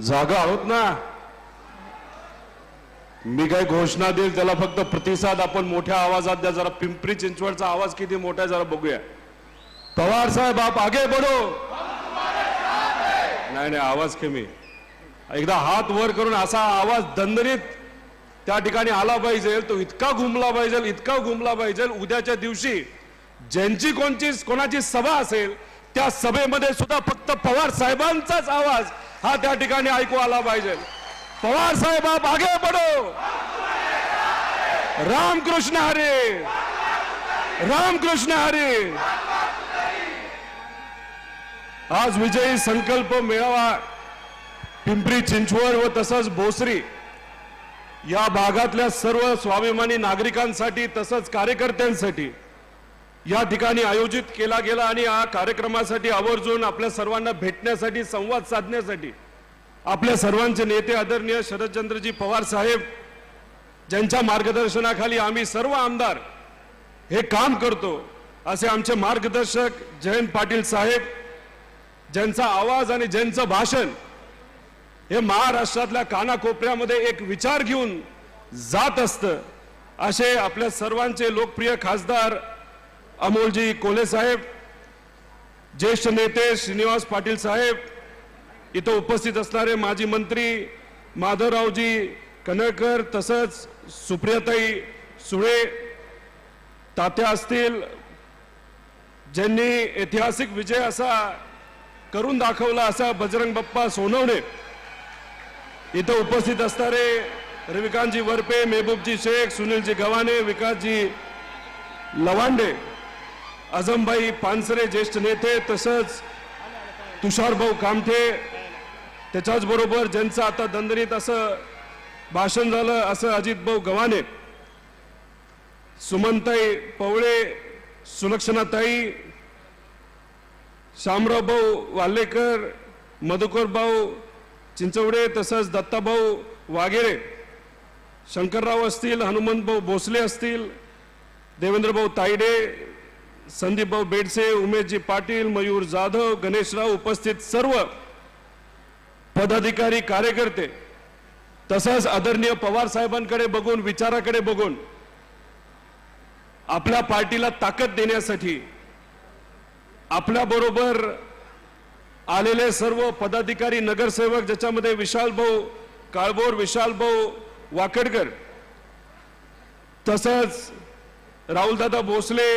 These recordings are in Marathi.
जागा आहोत ना? मी काही घोषणा देईल त्याला फक्त प्रतिसाद आपण मोठ्या आवाजात द्या. जरा पिंपरी चिंचवडचा आवाज किती मोठा आहे जरा बघूया. पवार साहेब आप आगे बढो. नाही नाही आवाज कमी. एकदा हात वर करून असा आवाज दंदरीत त्या ठिकाणी आला पाहिजे तो इतका घुमला पाहिजे इतका घुमला पाहिजे. उद्याच्या दिवशी ज्यांची कोणची कोणाची सभा असेल त्या सभेमध्ये सुद्धा फक्त पवार साहेबांचाच आवाज हा त्या ठिकाणी ऐकू आला पाहिजे. पवार साहेब आप आगे पडो रामकृष्ण हरे. रामकृष्ण हरे. आज विजयी संकल्प मेळावा पिंपरी चिंचवड व तसंच भोसरी या भागातल्या सर्व स्वाभिमानी नागरिकांसाठी तसंच कार्यकर्त्यांसाठी या ठिकाणी आयोजित केला गेला आणि या कार्यक्रमासाठी आवर्जून आपल्या सर्वांना भेटण्यासाठी संवाद साधण्यासाठी आपल्या सर्वांचे नेते आदरणीय शरदचंद्रजी पवार साहेब ज्यांच्या मार्गदर्शनाखाली आम्ही सर्व आमदार हे काम करतो असे आमचे मार्गदर्शक जयंत पाटील साहेब ज्यांचा आवाज आणि ज्यांचं भाषण हे महाराष्ट्रातल्या कानाकोपऱ्यामध्ये एक विचार घेऊन जात असतं असे आपल्या सर्वांचे लोकप्रिय खासदार अमोलजी कोले साहेब ज्येष्ठ नेते श्रीनिवास पाटील साहेब इथं उपस्थित असणारे माजी मंत्री माधवरावजी कनळकर तसंच सुप्रियाताई सुळे तात्या असतील ज्यांनी ऐतिहासिक विजय असा करून दाखवला असा बजरंग बाप्पा सोनवणे. इथं उपस्थित असणारे रविकांतजी वरपे मेहबूबजी शेख सुनीलजी गव्हाणे विकासजी लवांडे आझमबाई पानसरे ज्येष्ठ नेते तसंच तुषारभाऊ कामठे. त्याच्याच बरोबर ज्यांचं आता दणदणीत असं भाषण झालं असं अजितभाऊ गव्हाणे. सुमनताई पवळे सुलक्षणाताई शामराव भाऊ वाल्लेकर मधुकर भाऊ चिंचवडे तसंच दत्ताभाऊ वागेरे शंकरराव असतील हनुमंतभाऊ भोसले असतील देवेंद्रभाऊ तायडे संदीपभाऊ बेडसे उमेशजी पाटील मयूर जाधव गणेशराव उपस्थित सर्व पदाधिकारी कार्यकर्ते तसंच आदरणीय पवार साहेबांकडे बघून विचाराकडे बघून आपल्या पार्टीला ताकद देण्यासाठी आपल्याबरोबर आलेले सर्व पदाधिकारी नगरसेवक ज्याच्यामध्ये विशाल भाऊ काळभोर विशाल भाऊ वाकडकर तसंच राहुलदादा भोसले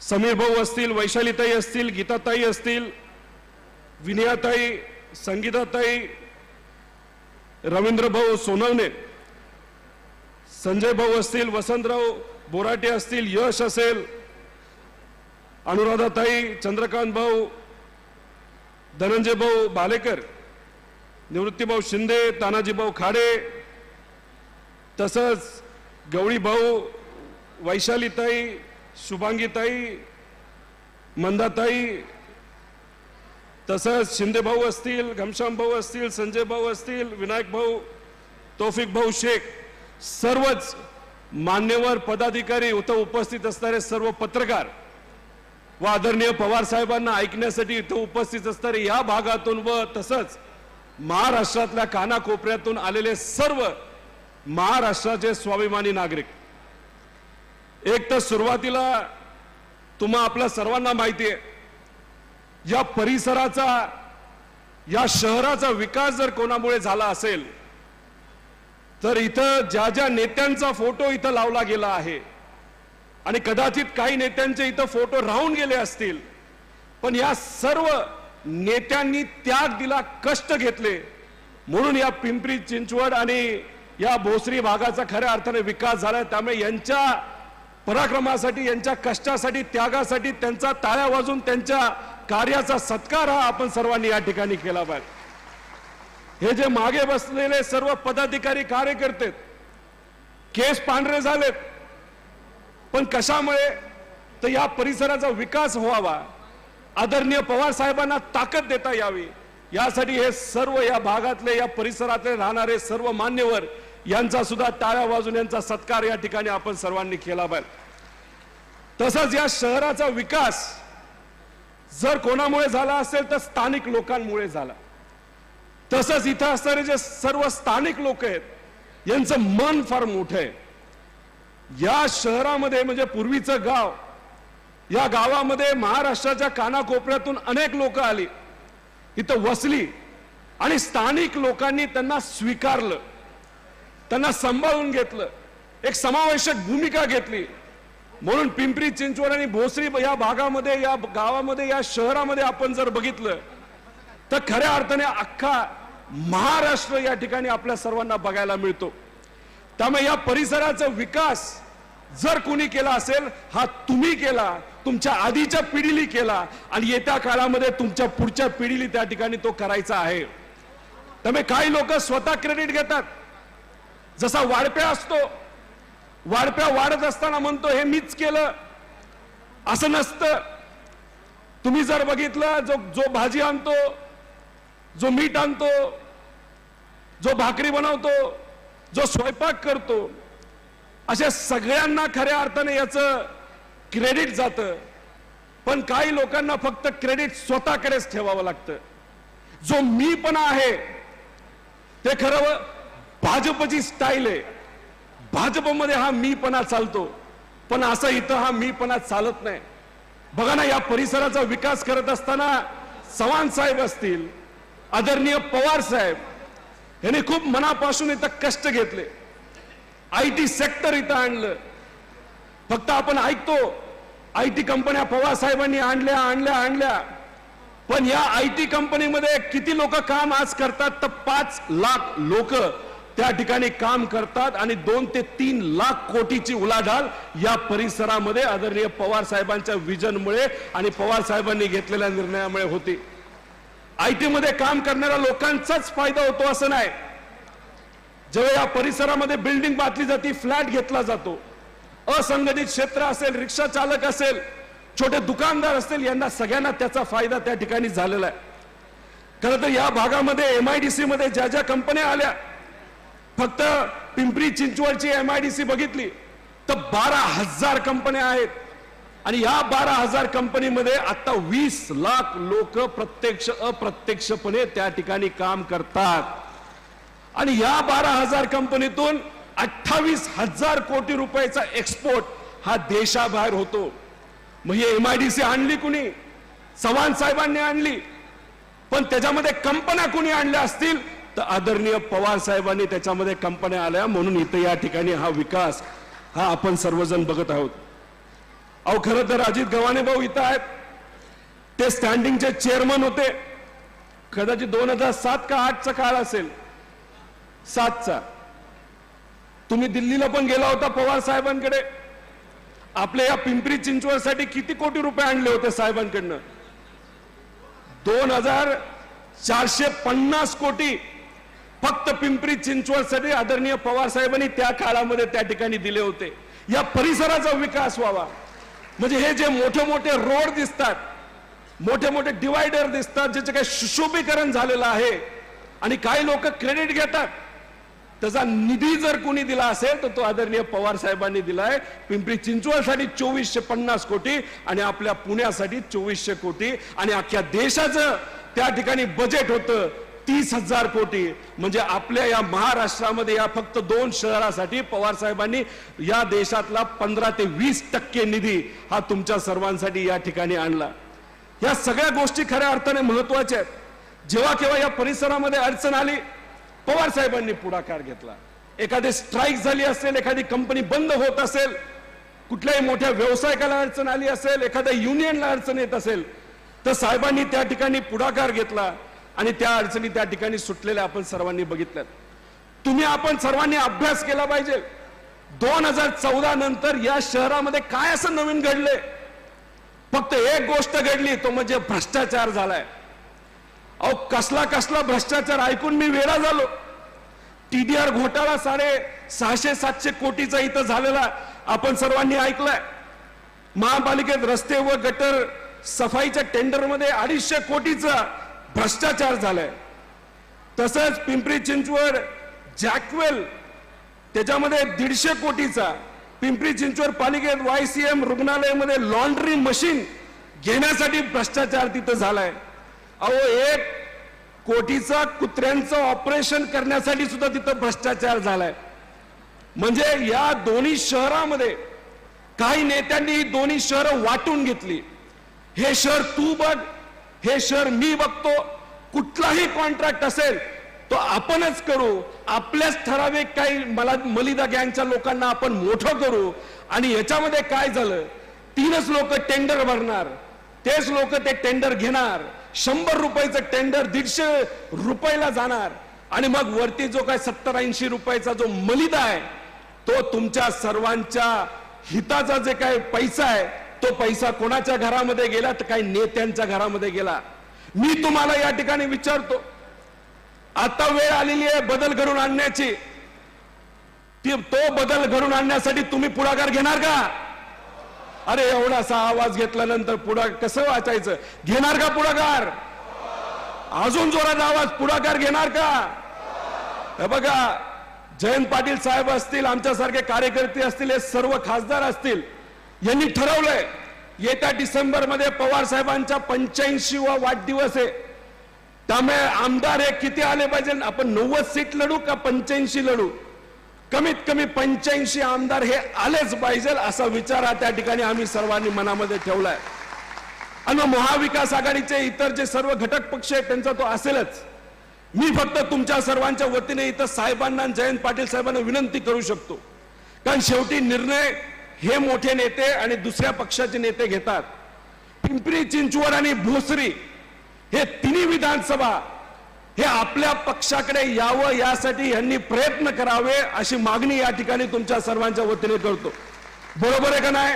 समीर भाऊ असतील वैशालीताई असतील गीताताई असतील विनयाताई संगीताताई रवींद्र भाऊ सोनवणे संजय भाऊ असतील वसंतराव बोराटे असतील यश असेल अनुराधाताई चंद्रकांत भाऊ धनंजय भाऊ भालेकर निवृत्तीभाऊ शिंदे तानाजीभाऊ खाडे तसंच गवळी भाऊ वैशालीताई शुभांगीताई मंदाताई तसंच शिंदे भाऊ असतील घमश्याम भाऊ असतील संजय भाऊ असतील विनायक भाऊ तौफिक भाऊ शेख सर्वच मान्यवर पदाधिकारी इथं उपस्थित असणारे सर्व पत्रकार व आदरणीय पवार साहेबांना ऐकण्यासाठी इथं उपस्थित असणारे या भागातून व तसंच महाराष्ट्रातल्या कानाकोपऱ्यातून आलेले सर्व महाराष्ट्राचे स्वाभिमानी नागरिक. एक तर सुरुवातीला तुम्हा आपल्या सर्वांना माहिती आहे या परिसराचा या शहराचा विकास जर कोणामुळे झाला असेल तर इथं ज्या ज्या नेत्यांचा फोटो इथं लावला गेला आहे आणि कदाचित काही नेत्यांचे इथं फोटो राहून गेले असतील पण या सर्व नेत्यांनी त्याग दिला कष्ट घेतले म्हणून या पिंपरी चिंचवड आणि या भोसरी भागाचा खऱ्या अर्थाने विकास झाला त्यामुळे यांच्या पराक्रमासाठी यांच्या कष्टासाठी त्यागासाठी त्यांचा टाळ्या वाजून त्यांच्या कार्याचा सत्कार हा आपण सर्वांनी या ठिकाणी केला पाहिजे. हे जे मागे बसलेले सर्व पदाधिकारी कार्यकर्ते केस पांढरे झालेत. पण कशामुळे? तर या परिसराचा विकास व्हावा आदरणीय पवार साहेबांना ताकद देता यावी. यासाठी हे सर्व या भागातले या परिसरातले राहणारे सर्व मान्यवर यांचा सुद्धा टाळ्या वाजून यांचा सत्कार या ठिकाणी आपण सर्वांनी केला पाहिजे तसंच या शहराचा विकास जर कोणामुळे झाला असेल तर स्थानिक लोकांमुळे झाला. तसंच इथं असणारे जे सर्व स्थानिक लोक आहेत यांचं मन फार मोठं आहे. या शहरामध्ये म्हणजे पूर्वीचं गाव या गावामध्ये महाराष्ट्राच्या कानाकोपऱ्यातून अनेक लोक आली. इथं वसली आणि स्थानिक लोकांनी त्यांना स्वीकारलं. त्यांना सांभाळून घेतलं. एक समावेशक भूमिका घेतली. म्हणून पिंपरी चिंचवड आणि भोसरी या भागामध्ये या गावामध्ये या शहरामध्ये आपण जर बघितलं तर खऱ्या अर्थाने अख्खा महाराष्ट्र या ठिकाणी आपल्या सर्वांना बघायला मिळतो. त्यामुळे या परिसराचा विकास जर कोणी केला असेल हा तुम्ही केला तुमच्या आधीच्या पिढीली केला आणि येत्या काळामध्ये तुमच्या पुढच्या पिढीली त्या ठिकाणी तो करायचा आहे. त्यामुळे काही लोक स्वतः क्रेडिट घेतात. जसा वाढप्या असतो वाढप्या वाढत असताना म्हणतो हे मीच केलं. असं नसतं. तुम्ही जर बघितलं जो जो भाजी आणतो जो मीठ आणतो जो भाकरी बनवतो जो स्वयंपाक करतो अशा सगळ्यांना खऱ्या अर्थाने याचं क्रेडिट जातं. पण काही लोकांना फक्त क्रेडिट स्वतःकडेच ठेवावं लागतं. जो मी पण आहे ते खरं भाजपची स्टाईल आहे. भाजपमध्ये हा मीपणा चालतो. पण असं इथं हा मीपणा चालत नाही. बघा ना या परिसराचा विकास करत असताना चव्हाण साहेब असतील आदरणीय पवार साहेब यांनी खूप मनापासून इथं कष्ट घेतले. आय टी सेक्टर इथं आणलं. फक्त आपण ऐकतो आय टी कंपन्या पवार साहेबांनी आणल्या आणल्या आणल्या. पण या आय टी कंपनीमध्ये किती लोक काम आज करतात तर पाच लाख लोक त्या ठिकाणी काम करतात आणि दोन ते तीन लाख कोटीची उलाढाल या परिसरामध्ये आदरणीय पवार साहेबांच्या विजनमुळे आणि पवार साहेबांनी घेतलेल्या निर्णयामुळे होती. आयटीमध्ये मध्ये काम करणाऱ्या लोकांचाच फायदा होतो असं नाही. जेव्हा या परिसरामध्ये बिल्डिंग बांधली जाते फ्लॅट घेतला जातो. असंघटित क्षेत्र असेल रिक्षा चालक असेल छोटे दुकानदार असतील यांना सगळ्यांना त्याचा फायदा त्या ठिकाणी झालेला आहे. खरं तर या भागामध्ये एमआयडीसी मध्ये ज्या ज्या कंपन्या आल्या फक्त पिंपरी चिंचवडची सी बघितली तर बारा हजार कंपन्या आहेत. आणि या बारा हजार कंपनीमध्ये आता वीस लाख लोक प्रत्यक्ष अप्रत्यक्षपणे त्या ठिकाणी काम करतात. आणि या बारा हजार कंपनीतून अठ्ठावीस हजार कोटी रुपयाचा एक्सपोर्ट हा देशाबाहेर होतो. मग ही सी आणली कुणी? चव्हाण साहेबांनी आणली. पण त्याच्यामध्ये कंपन्या कुणी आणल्या असतील? तर आदरणीय पवार साहेबांनी त्याच्यामध्ये कंपन्या आल्या म्हणून इथं या ठिकाणी हा विकास हा आपण सर्वजण बघत आहोत. अहो खरं तर अजित गव्हाणे भाऊ इथं आहेत. ते स्टँडिंगचे चेअरमन होते. कदाचित दोन हजार सात का आठचा काळ असेल. सातचा. तुम्ही दिल्लीला पण गेला होता पवार साहेबांकडे. आपल्या या पिंपरी चिंचवडसाठी किती कोटी रुपये आणले होते साहेबांकडनं? दोन हजार चारशे पन्नास कोटी फक्त पिंपरी चिंचवडसाठी आदरणीय पवार साहेबांनी त्या काळामध्ये त्या ठिकाणी दिले होते. या परिसराचा विकास व्हावा. म्हणजे हे जे मोठे मोठे रोड दिसतात मोठे मोठे डिवायडर दिसतात ज्याचे काही सुशोभीकरण झालेलं आहे आणि काही लोक क्रेडिट घेतात त्याचा निधी जर कोणी दिला असेल तर तो आदरणीय पवार साहेबांनी दिलाय. पिंपरी चिंचवडसाठी चोवीसशे पन्नास कोटी आणि आपल्या पुण्यासाठी चोवीसशे कोटी. आणि अख्ख्या देशाचं त्या ठिकाणी बजेट होतं. तीस हजार कोटी. म्हणजे आपल्या या महाराष्ट्रामध्ये या फक्त दोन शहरासाठी पवार साहेबांनी या देशातला पंधरा ते वीस टक्के निधी हा तुमच्या सर्वांसाठी या ठिकाणी आणला. या सगळ्या गोष्टी खऱ्या अर्थाने महत्त्वाच्या आहेत. जेव्हा केव्हा या परिसरामध्ये अडचण आली पवार साहेबांनी पुढाकार घेतला. एखादी स्ट्राईक झाली असेल एखादी कंपनी बंद होत असेल कुठल्याही मोठ्या व्यावसायिकाला अडचण आली असेल एखाद्या युनियनला अडचण येत असेल तर साहेबांनी त्या ठिकाणी पुढाकार घेतला. आणि त्या अडचणी त्या ठिकाणी सुटलेल्या आपण सर्वांनी बघितल्यात. तुम्ही आपण सर्वांनी अभ्यास केला पाहिजे. दोन हजार चौदा नंतर या शहरामध्ये काय असं नवीन घडलंय? फक्त एक गोष्ट घडली तो म्हणजे भ्रष्टाचार झालाय. अहो कसला कसला भ्रष्टाचार ऐकून मी वेळा झालो. टीडीआर घोटाळा साडे सहाशे सातशे कोटीचा इथं झालेला आपण सर्वांनी ऐकलाय. महापालिकेत रस्ते व गटर सफाईच्या टेंडरमध्ये अडीचशे कोटीचा भ्रष्टाचार झालाय. तसंच पिंपरी चिंचवड जॅकवेल त्याच्यामध्ये दीडशे कोटीचा पिंपरी चिंचवड पालिकेत वाय सी एम रुग्णालयामध्ये लॉन्ड्री मशीन घेण्यासाठी भ्रष्टाचार तिथं झालाय. अहो एक कोटीचा कुत्र्यांचं ऑपरेशन करण्यासाठी सुद्धा तिथं भ्रष्टाचार झालाय. म्हणजे या दोन्ही शहरामध्ये काही नेत्यांनी ही दोन्ही शहरं वाटून घेतली. हे शहर तू बघ हे शहर मी बघतो कुठलाही कॉन्ट्रॅक्ट असेल तो आपणच करू. आपल्याच ठराविक काही मला मलिदा गँगच्या लोकांना आपण मोठं करू. आणि याच्यामध्ये काय झालं? तीनच लोक टेंडर भरणार. तेच लोक ते टेंडर घेणार. शंभर रुपयाचं टेंडर दीडशे रुपयाला जाणार. आणि मग वरती जो काय सत्तर ऐंशी रुपयाचा जो मलिदा आहे तो तुमच्या सर्वांच्या हिताचा जे काय पैसा आहे तो पैसा कोणाच्या घरामध्ये गेला तर काही नेत्यांच्या घरामध्ये गेला? मी तुम्हाला या ठिकाणी विचारतो. आता वेळ आलेली आहे बदल घडून आणण्याची. ती तो बदल घडून आणण्यासाठी तुम्ही पुढाकार घेणार का? अरे एवढासा आवाज घेतल्यानंतर पुढा कसं वाचायचं? घेणार का पुढाकार? अजून जोरात आवाज पुढाकार घेणार का? हे बघा जयंत पाटील साहेब असतील आमच्यासारखे कार्यकर्ते असतील हे सर्व खासदार असतील यांनी ठरवलंय येत्या डिसेंबरमध्ये पवार साहेबांचा पंच्याऐंशी वा वाढदिवस आहे. त्यामुळे आमदार हे किती आले पाहिजे? आपण नव्वद सीट लढू का पंच्याऐंशी लढू? कमीत कमी पंच्याऐंशी आमदार हे आलेच पाहिजे असा विचार हा त्या ठिकाणी आम्ही सर्वांनी मनामध्ये ठेवलाय. आणि महाविकास आघाडीचे इतर जे सर्व घटक पक्ष आहेत त्यांचा तो असेलच. मी फक्त तुमच्या सर्वांच्या वतीने इथं साहेबांना जयंत पाटील साहेबांना विनंती करू शकतो. कारण शेवटी निर्णय हे मोठे नेते आणि दुसऱ्या पक्षाचे नेते घेतात. पिंपरी चिंचवड आणि भोसरी हे तिन्ही विधानसभा हे आपल्या पक्षाकडे यावं यासाठी यांनी प्रयत्न करावे अशी मागणी या ठिकाणी तुमच्या सर्वांच्या वतीने करतो. बरोबर आहे का नाही?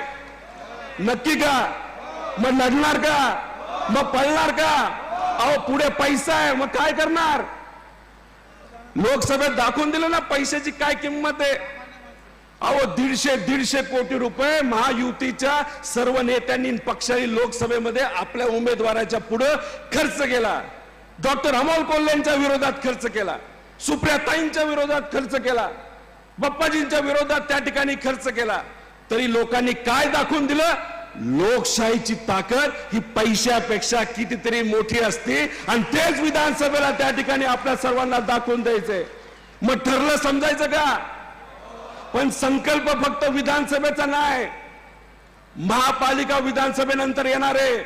नक्की का? मग लढणार का? मग पळणार का? अहो पुढे पैसा आहे मग काय करणार? लोकसभेत दाखवून दिलं ना पैशाची काय किंमत आहे? अहो दीडशे दीडशे कोटी रुपये महायुतीच्या सर्व नेत्यांनी पक्षांनी लोकसभेमध्ये आपल्या उमेदवाराच्या पुढे खर्च केला. डॉक्टर अमोल कोल्हेंच्या विरोधात खर्च केला. सुप्रियाताईंच्या विरोधात खर्च केला. बाप्पाजींच्या विरोधात त्या ठिकाणी खर्च केला. तरी लोकांनी काय दाखवून दिलं? लोकशाहीची ताकद ही पैशापेक्षा कितीतरी मोठी असते आणि तेच विधानसभेला त्या ठिकाणी आपल्या सर्वांना दाखवून द्यायचंय. मग ठरलं समजायचं का? पण संकल्प फक्त विधानसभेचा नाही. महापालिका विधानसभेनंतर येणार आहे.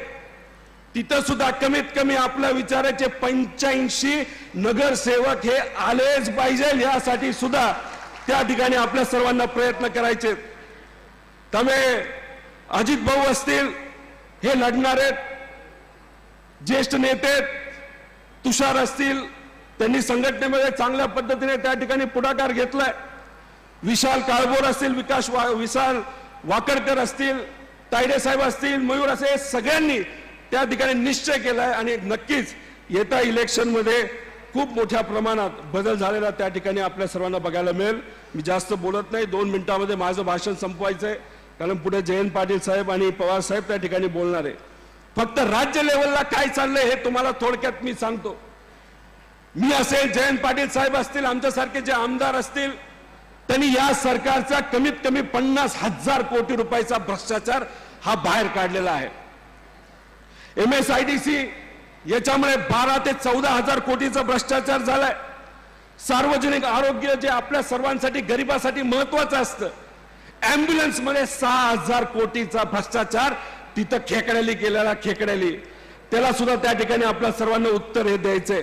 तिथं सुद्धा कमीत कमी आपल्या विचाराचे पंच्याऐंशी नगरसेवक हे आलेच पाहिजे यासाठी सुद्धा त्या ठिकाणी आपल्या सर्वांना प्रयत्न करायचे. त्यामुळे अजित भाऊ असतील हे लढणार आहेत. ज्येष्ठ नेते तुषार असतील त्यांनी संघटनेमध्ये चांगल्या पद्धतीने त्या ठिकाणी पुढाकार घेतलाय. विशाल काळभोर असतील विकास वा विशाल वाकडकर असतील तायडे साहेब असतील मयूर असे सगळ्यांनी त्या ठिकाणी निश्चय केलाय आणि नक्कीच येत्या इलेक्शनमध्ये खूप मोठ्या प्रमाणात बदल झालेला त्या ठिकाणी आपल्या सर्वांना बघायला मिळेल. मी जास्त बोलत नाही दोन मिनिटामध्ये माझं भाषण संपवायचंय कारण पुढे जयंत पाटील साहेब आणि पवार साहेब त्या ठिकाणी बोलणार आहे. फक्त राज्य लेवलला काय चाललंय हे तुम्हाला थोडक्यात मी सांगतो. मी असेल जयंत पाटील साहेब असतील आमच्यासारखे जे आमदार असतील त्यांनी या सरकारचा कमीत कमी पन्नास हजार कोटी रुपयाचा भ्रष्टाचार हा बाहेर काढलेला आहे. M S I D C याच्यामुळे बारा ते चौदा हजार कोटीचा भ्रष्टाचार झालाय. सार्वजनिक आरोग्य जे आपल्या सर्वांसाठी गरिबासाठी महत्वाचं असतं. अँब्युलन्समध्ये सहा हजार कोटीचा भ्रष्टाचार तिथं खेकड्याली केलेला खेकड्याली. त्याला सुद्धा त्या ठिकाणी आपल्या सर्वांना उत्तर हे द्यायचंय.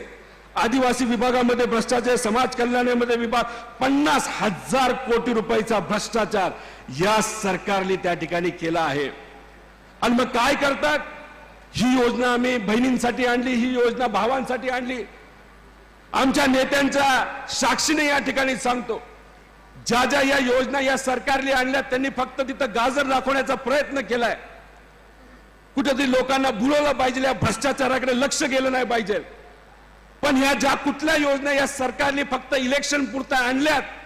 आदिवासी विभागामध्ये भ्रष्टाचार समाज कल्याणामध्ये विभाग पन्नास हजार कोटी रुपयाचा भ्रष्टाचार या सरकारने त्या ठिकाणी केला आहे. आणि मग काय करतात? ही योजना आम्ही बहिणींसाठी आणली ही योजना भावांसाठी आणली. आमच्या नेत्यांच्या साक्षीने या ठिकाणी सांगतो ज्या ज्या या योजना या सरकारने आणल्या त्यांनी फक्त तिथं गाजर दाखवण्याचा प्रयत्न केलाय. कुठेतरी लोकांना बुलवलं पाहिजे या भ्रष्टाचाराकडे लक्ष गेलं नाही पाहिजे. पण ह्या ज्या कुठल्या योजना या सरकारने फक्त इलेक्शन पुरता आणल्यात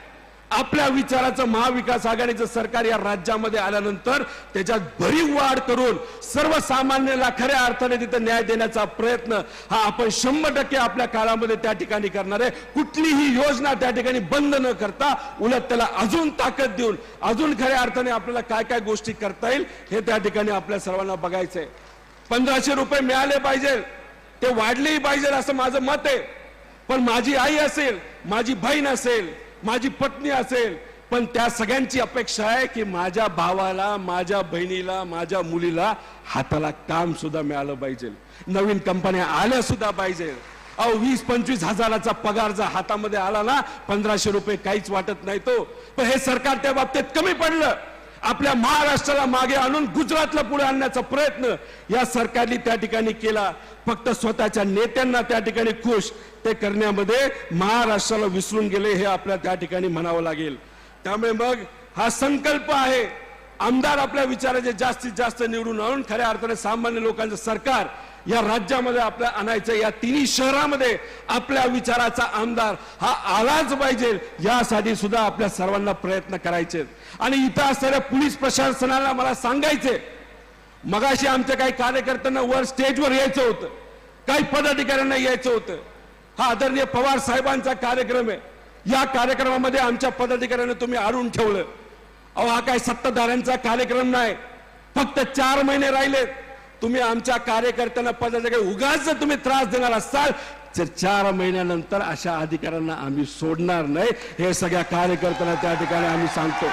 आपल्या विचाराचं महाविकास आघाडीचं सरकार या राज्यामध्ये आल्यानंतर त्याच्यात भरीव वाढ करून सर्वसामान्याला खऱ्या अर्थाने तिथं न्याय देण्याचा प्रयत्न हा आपण शंभर टक्के आपल्या काळामध्ये त्या ठिकाणी करणार आहे. कुठलीही योजना त्या ठिकाणी बंद न करता उलट त्याला अजून ताकद देऊन अजून खऱ्या अर्थाने आपल्याला काय काय गोष्टी करता येईल हे त्या ठिकाणी आपल्या सर्वांना बघायचंय. पंधराशे रुपये मिळाले पाहिजे ते वाढलेही पाहिजे असं माझं मत आहे. पण माझी आई असेल माझी बहीण असेल माझी पत्नी असेल पण त्या सगळ्यांची अपेक्षा आहे की माझ्या भावाला माझ्या बहिणीला माझ्या मुलीला हाताला काम सुद्धा मिळालं पाहिजे. नवीन कंपन्या आल्या सुद्धा पाहिजे. अहो वीस पंचवीस हजाराचा पगार जर हातामध्ये आला ना पंधराशे रुपये काहीच वाटत नाही तो. पण हे सरकार त्या बाबतीत कमी पडलं. आपल्या महाराष्ट्राला मागे आणून गुजरातला पुढे आणण्याचा प्रयत्न या सरकारने त्या ठिकाणी केला. फक्त स्वतःच्या नेत्यांना त्या ठिकाणी खुश ते करण्यामध्ये महाराष्ट्राला विसरून गेले हे आपल्या त्या ठिकाणी म्हणावं लागेल. त्यामुळे मग हा संकल्प आहे आमदार आपल्या विचाराचे जास्तीत जास्त निवडून आणून खऱ्या अर्थाने सामान्य लोकांचं सरकार या राज्यामध्ये आपल्या आणायचं या तिन्ही शहरामध्ये आपल्या विचाराचा आमदार हा आलाच पाहिजे. यासाठी सुद्धा आपल्या सर्वांना प्रयत्न करायचे. आणि इथं असणाऱ्या पोलीस प्रशासनाला मला सांगायचे मगाशी आमच्या काही कार्यकर्त्यांना वर स्टेजवर यायचं होतं. काही पदाधिकाऱ्यांना यायचं होतं. हा आदरणीय पवार साहेबांचा कार्यक्रम आहे. या कार्यक्रमामध्ये आमच्या पदाधिकाऱ्यांना तुम्ही आणून ठेवलं. अहो हा काय सत्ताधाऱ्यांचा कार्यक्रम नाही. फक्त चार महिने राहिलेत. तुम्ही आमच्या कार्यकर्त्यांना पदाधिकारी उगाच जर तुम्ही त्रास देणार असाल तर चार महिन्यानंतर अशा अधिकाऱ्यांना आम्ही सोडणार नाही. हे सगळ्या कार्यकर्त्यांना त्या ठिकाणी आम्ही सांगतो.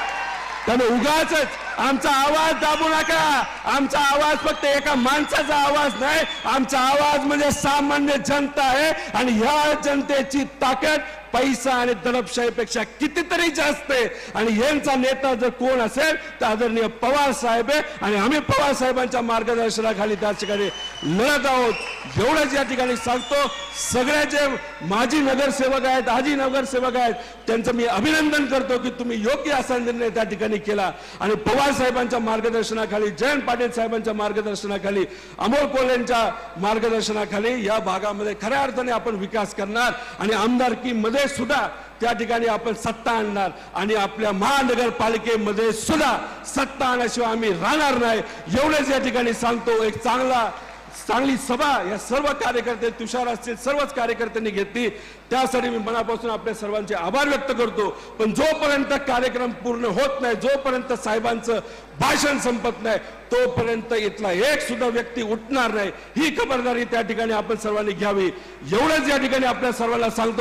त्यामुळे उगाच आमचा आवाज दाबू नका. आमचा आवाज फक्त एका माणसाचा आवाज नाही. आमचा आवाज म्हणजे सामान्य जनता आहे. आणि ह्या जनतेची ताकद पैसा आणि दडपशाहीपेक्षा कितीतरी जास्त आहे. आणि यांचा नेता जर कोण असेल तर आदरणीय पवार साहेब आहे. आणि आम्ही पवार साहेबांच्या मार्गदर्शनाखाली त्या ठिकाणी लढत आहोत. एवढंच या ठिकाणी सांगतो. सगळे जे माजी नगरसेवक आहेत आजी नगरसेवक आहेत त्यांचं मी अभिनंदन करतो की तुम्ही योग्य असा निर्णय त्या ठिकाणी केला. आणि पवार साहेबांच्या मार्गदर्शनाखाली जयंत पाटील साहेबांच्या मार्गदर्शनाखाली अमोल कोल्हेंच्या मार्गदर्शनाखाली या भागामध्ये खऱ्या अर्थाने आपण विकास करणार आणि आमदारकीमध्ये सुद्धा त्या ठिकाणी आपण सत्ता आणणार आणि आपल्या महानगरपालिकेमध्ये सुद्धा सत्ता आणल्याशिवाय आम्ही राहणार नाही. एवढेच या ठिकाणी सांगतो. एक चांगला चांगली सभा या सर्व कार्यकर्ते तुषार असतील सर्वच कार्यकर्त्यांनी घेतली. त्यासाठी मी मनापासून आपल्या सर्वांचे आभार व्यक्त करतो. पण जोपर्यंत कार्यक्रम पूर्ण होत नाही जोपर्यंत साहेबांचं भाषण संपत नाही तोपर्यंत इथला एक सुद्धा व्यक्ती उठणार नाही. ही खबरदारी त्या ठिकाणी आपण सर्वांनी घ्यावी. एवढंच या ठिकाणी आपल्या सर्वांना सांगतो.